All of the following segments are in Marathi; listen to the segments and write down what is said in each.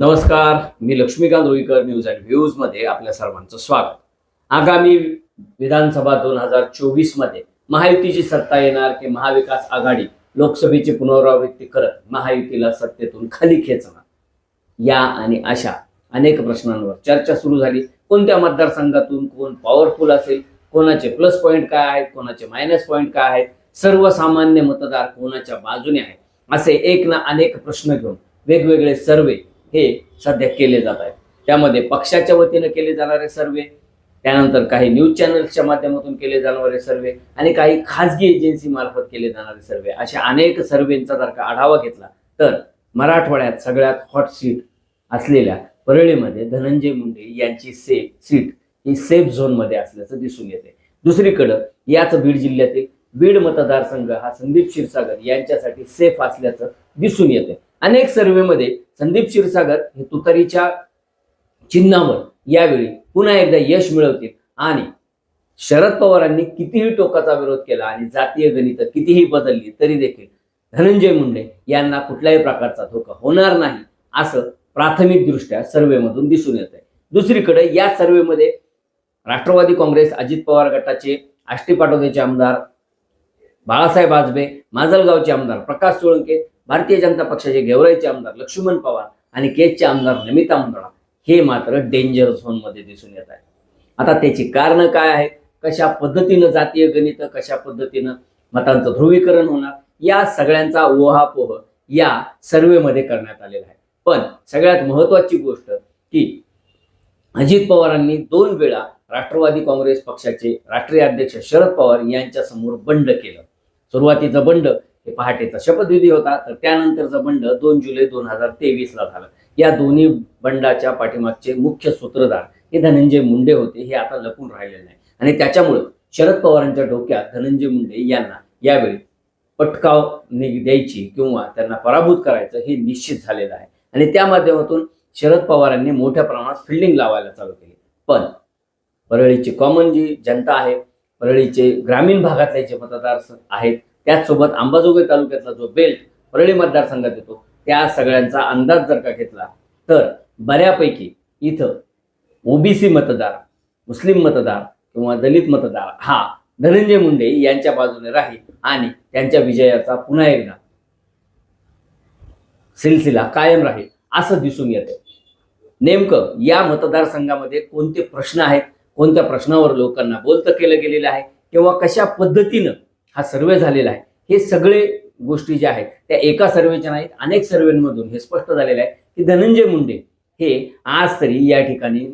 नमस्कार मी लक्ष्मीकांत रुईकर न्यूज अँड व्ह्यूजमध्ये आपल्या सर्वांचं स्वागत. आगामी विधानसभा दोन हजार चोवीसमध्ये महायुतीची सत्ता येणार की महाविकास आघाडी लोकसभेची पुनरावृत्ती करत महायुतीला सत्तेतून खाली खेचणार? या आणि अशा अनेक प्रश्नांवर चर्चा सुरू झाली. कोणत्या मतदारसंघातून कोण पॉवरफुल असेल? कोणाचे प्लस पॉईंट काय आहेत? कोणाचे मायनस पॉईंट काय आहेत? सर्वसामान्य मतदार कोणाच्या बाजूने आहेत असे एक ना अनेक प्रश्न घेऊन वेगवेगळे सर्वे हे सध्या केले जात आहेत. त्यामध्ये पक्षाच्या वतीनं केले जाणारे सर्वे त्यानंतर काही न्यूज चॅनल्सच्या माध्यमातून केले जाणारे सर्वे आणि काही खाजगी एजन्सी मार्फत केले जाणारे सर्वे. अशा अनेक सर्वेंचा जर का आढावा घेतला तर मराठवाड्यात सगळ्यात हॉट सीट असलेल्या परळीमध्ये धनंजय मुंडे यांची से सीट ही सेफ झोनमध्ये असल्याचं दिसून येते दुसरीकडं याच बीड जिल्ह्यातील बीड मतदारसंघ हा संदीप क्षीरसागर यांच्यासाठी सेफ असल्याचं दिसून येते अनेक सर्वेमध्ये संदीप क्षीरसागर हे तुतारीच्या चिन्हावर यावेळी पुन्हा एकदा यश मिळवतील. आणि शरद पवारांनी कितीही टोकाचा विरोध केला आणि जातीय गणित कितीही बदलली तरी देखील धनंजय मुंडे यांना कुठल्याही प्रकारचा धोका होणार नाही असं प्राथमिकदृष्ट्या सर्वेमधून दिसून येत आहे दुसरीकडे या सर्वेमध्ये राष्ट्रवादी काँग्रेस अजित पवार गटाचे आष्टी पाटोदेचे आमदार बाळासाहेब आजबे माजलगावचे आमदार प्रकाश सोळंके भारतीय जनता पक्षाचे गेवराईचे आमदार लक्ष्मण पवार आणि केजचे आमदार नमिता मुंदडा हे मात्र डेंजर झोनमध्ये दिसून येत आहे आता त्याची कारणं काय आहेत? कशा पद्धतीनं जातीय गणित कशा पद्धतीनं मतांचं ध्रुवीकरण होणार? या सगळ्यांचा ओहापोह या सर्वेमध्ये करण्यात आलेला आहे. पण सगळ्यात महत्वाची गोष्ट की अजित पवारांनी दोन वेळा राष्ट्रवादी काँग्रेस पक्षाचे राष्ट्रीय अध्यक्ष शरद पवार यांच्या समोर बंड केलं. सुरुवातीचं बंड हे पहाटेचा शपथविधी होता. तर त्यानंतरचं बंड दोन जुलै दोन हजार तेवीसला झालं. या दोन्ही बंडाच्या पाठीमागचे मुख्य सूत्रधार हे धनंजय मुंडे होते. हे आता लपून राहिलेले नाही. आणि त्याच्यामुळं शरद पवारांच्या डोक्यात धनंजय मुंडे यांना यावेळी पटकाव द्यायची किंवा त्यांना पराभूत करायचं हे निश्चित झालेलं आहे. आणि त्या माध्यमातून शरद पवारांनी मोठ्या प्रमाणात फिल्डिंग लावायला चालू केली. पण परळीची कॉमन जी जनता आहे परळीचे ग्रामीण भागातले जे मतदार आहेत त्याचसोबत अंबाजोगाई तालुक्यातला जो बेल्ट परळी मतदारसंघात येतो त्या सगळ्यांचा अंदाज जर का घेतला तर बऱ्यापैकी इथं ओबीसी मतदार मुस्लिम मतदार किंवा दलित मतदार हा धनंजय मुंडे यांच्या बाजूने राहील आणि त्यांच्या विजयाचा पुन्हा एकदा सिलसिला कायम राहील असं दिसून येतं नेमकं या मतदारसंघामध्ये कोणते प्रश्न आहेत कोणत्या प्रश्नावर लोकांना बोलतं केलं गेलेलं आहे किंवा कशा पद्धतीनं हा सर्वे झालेला आहे. हे सगळे गोष्टी ज्या आहेत त्या एका सर्वेच्या नाहीत अनेक सर्वेमधून हे स्पष्ट झालेलं आहे की धनंजय मुंडे हे आज तरी या ठिकाणी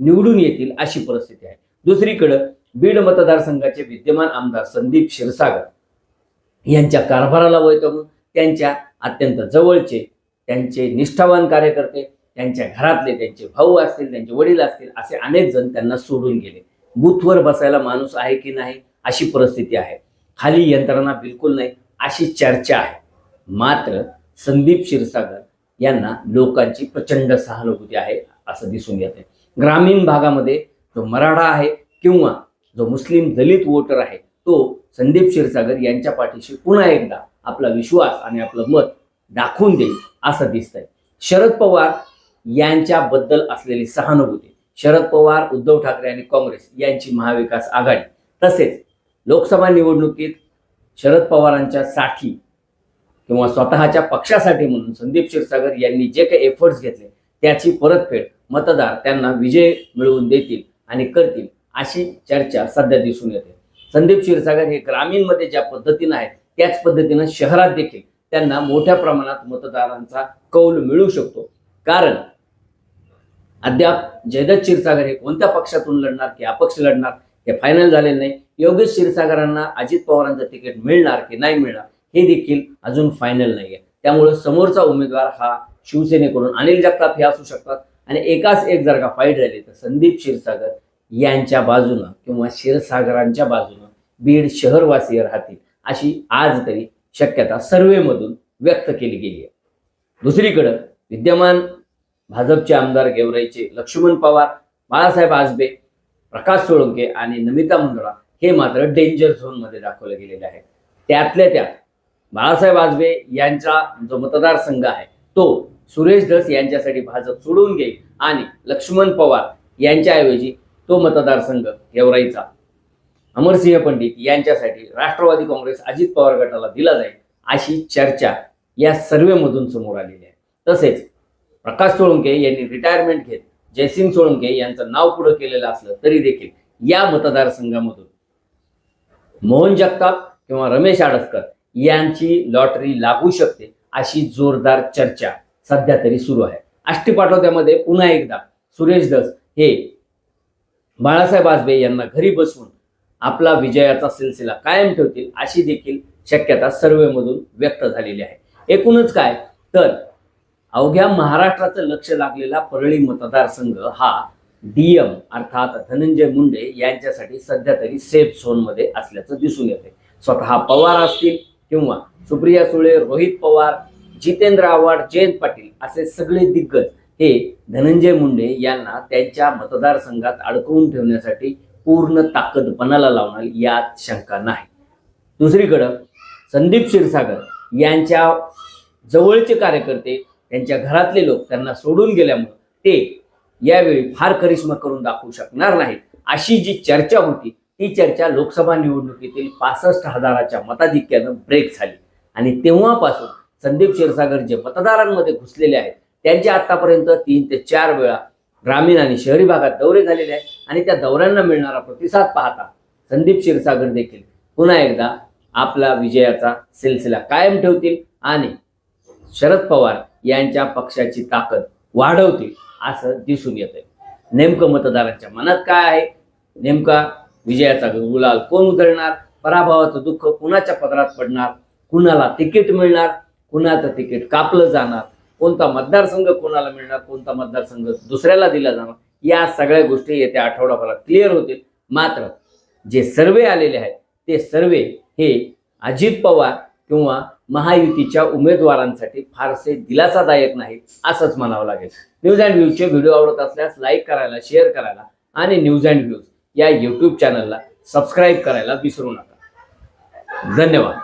निवडून येतील अशी परिस्थिती आहे. दुसरीकडं बीड मतदारसंघाचे विद्यमान आमदार संदीप क्षीरसागर यांच्या कारभाराला वैतवून त्यांच्या अत्यंत जवळचे त्यांचे निष्ठावान कार्यकर्ते त्यांच्या घरातले त्यांचे भाऊ असतील त्यांचे वडील असतील असे अनेक जण त्यांना सोडून गेले. बूथवर बसायला माणूस आहे की नाही अशी परिस्थिती आहे. खाली यंत्रणा बिलकुल नाही अशी चर्चा आहे. मात्र संदीप क्षीरसागर यांना लोकांची प्रचंड सहानुभूती आहे असं दिसून येते ग्रामीण भागामध्ये जो मराठा आहे किंवा जो मुस्लिम दलित वोटर आहे तो संदीप क्षीरसागर यांच्या पाठीशी पुन्हा एकदा आपला विश्वास आणि आपलं मत दाखवून देईल असं दिसतंय. शरद पवार यांच्याबद्दल असलेली सहानुभूती शरद पवार उद्धव ठाकरे आणि काँग्रेस यांची महाविकास आघाडी तसेच लोकसभा निवडणुकीत शरद पवारांच्या साठी किंवा स्वतःच्या पक्षासाठी म्हणून संदीप क्षीरसागर यांनी जे काही एफर्ट्स घेतले त्याची परतफेड मतदार त्यांना विजय मिळवून देतील आणि करतील अशी चर्चा सध्या दिसून येते. संदीप क्षीरसागर हे ग्रामीणमध्ये ज्या पद्धतीनं आहेत त्याच पद्धतीनं शहरात देखील त्यांना मोठ्या प्रमाणात मतदारांचा कौल मिळू शकतो. कारण अद्याप जयदत्त क्षीरसागर हे कोणत्या पक्षातून लढणार की अपक्ष लढणार हे फायनल झालेलं नाही. योगेश क्षीरसागरांना अजित पवारांचं तिकीट मिळणार की नाही मिळणार हे देखील अजून फायनल नाहीये. त्यामुळे समोरचा उमेदवार हा शिवसेनेकडून अनिल जगताप हे असू शकतात. आणि एकाच एक जर का फाईट झाली तर संदीप क्षीरसागर यांच्या बाजूनं किंवा क्षीरसागरांच्या बाजूनं बीड शहरवासीय राहतील अशी आज तरी शक्यता सर्वेमधून व्यक्त केली गेली आहे. दुसरीकडं विद्यमान भाजपचे आमदार गेवराईचे लक्ष्मण पवार बाळासाहेब आजबे प्रकाश सोळंके आणि नमिता मुंदडा हे मात्र डेंजर झोनमध्ये दाखवले गेलेले आहे त्यातल्या त्यात बाळासाहेब आजबे यांचा जो मतदारसंघ आहे तो सुरेश धस यांच्यासाठी भाजप सोडून घेईल आणि लक्ष्मण पवार यांच्याऐवजी तो मतदारसंघ गेवराईचा अमरसिंह पंडित यांच्यासाठी राष्ट्रवादी काँग्रेस अजित पवार गटाला दिला जाईल अशी चर्चा या सर्वेमधून समोर आलेली आहे. तसेच प्रकाश सोळंके यांनी रिटायरमेंट घेत जयसिंग सोळंके यांचं नाव पुढे केलेलं असलं तरी देखील या मतदारसंघामधून मोहन जगताप किंवा रमेश आडसकर यांची लॉटरी लागू शकते अशी जोरदार चर्चा सध्या तरी सुरू आहे. आष्टी पाठवत्यामध्ये पुन्हा एकदा सुरेश दस हे बाळासाहेब आजबे यांना घरी बसवून आपला विजयाचा सिलसिला कायम ठेवतील अशी देखील शक्यता सर्वेमधून व्यक्त झालेली आहे. एकूणच काय? तर अवघ्या महाराष्ट्राचं लक्ष लागलेला परळी मतदारसंघ हा डीएम अर्थात धनंजय मुंडे यांच्यासाठी सध्या तरी सेफ झोनमध्ये असल्याचं दिसून येते स्वतः पवार असतील किंवा सुप्रिया सुळे रोहित पवार जितेंद्र आव्हाड जयंत पाटील असे सगळे दिग्गज हे धनंजय मुंडे यांना त्यांच्या मतदारसंघात अडकवून ठेवण्यासाठी पूर्ण ताकद पणाला लावणार यात शंका नाही. दुसरीकडं संदीप क्षीरसागर यांच्या जवळचे कार्यकर्ते त्यांच्या घरातले लोक त्यांना सोडून गेल्यामुळे ते यावेळी फार करिश्मा करून दाखवू शकणार नाहीत. अशी जी चर्चा होती ती चर्चा लोकसभा निवडणुकीतील पासष्ट हजाराच्या मताधिक्यानं ब्रेक झाली. आणि तेव्हापासून संदीप क्षीरसागर जे मतदारांमध्ये घुसलेले आहेत त्यांचे आतापर्यंत तीन ते चार वेळा ग्रामीण आणि शहरी भागात दौरे झालेले आहेत. आणि त्या दौऱ्यांना मिळणारा प्रतिसाद पाहता संदीप क्षीरसागर देखील पुन्हा एकदा आपला विजयाचा सिलसिला कायम ठेवतील. आणि शरद पवार यांच्या पक्षाची ताकद वाढवतील असं दिसून येतंय. नेमकं मतदारांच्या मनात काय आहे? नेमका विजयाचा गुलाल कोण उधळणार? पराभवाचं दुःख कुणाच्या पदरात पडणार? कुणाला तिकीट मिळणार? कुणाचं तिकीट कापलं जाणार? कोणता मतदारसंघ कोणाला मिळणार? कोणता मतदारसंघ दुसऱ्याला दिला जाणार? या सगळ्या गोष्टी येत्या आठवडाभरात क्लिअर होतील. मात्र जे सर्वे आलेले आहेत ते सर्वे हे अजित पवार किंवा महायुतीच्या उमेदवारांसाठी फारसे दिलासादायक नाही असंच म्हणावं लागेल. न्यूज अँड व्ह्यूजचे व्हिडिओ आवडत असल्यास लाईक करायला शेअर करायला आणि न्यूज अँड व्ह्यूज या यूट्यूब चॅनलला सबस्क्राईब करायला विसरू नका. धन्यवाद.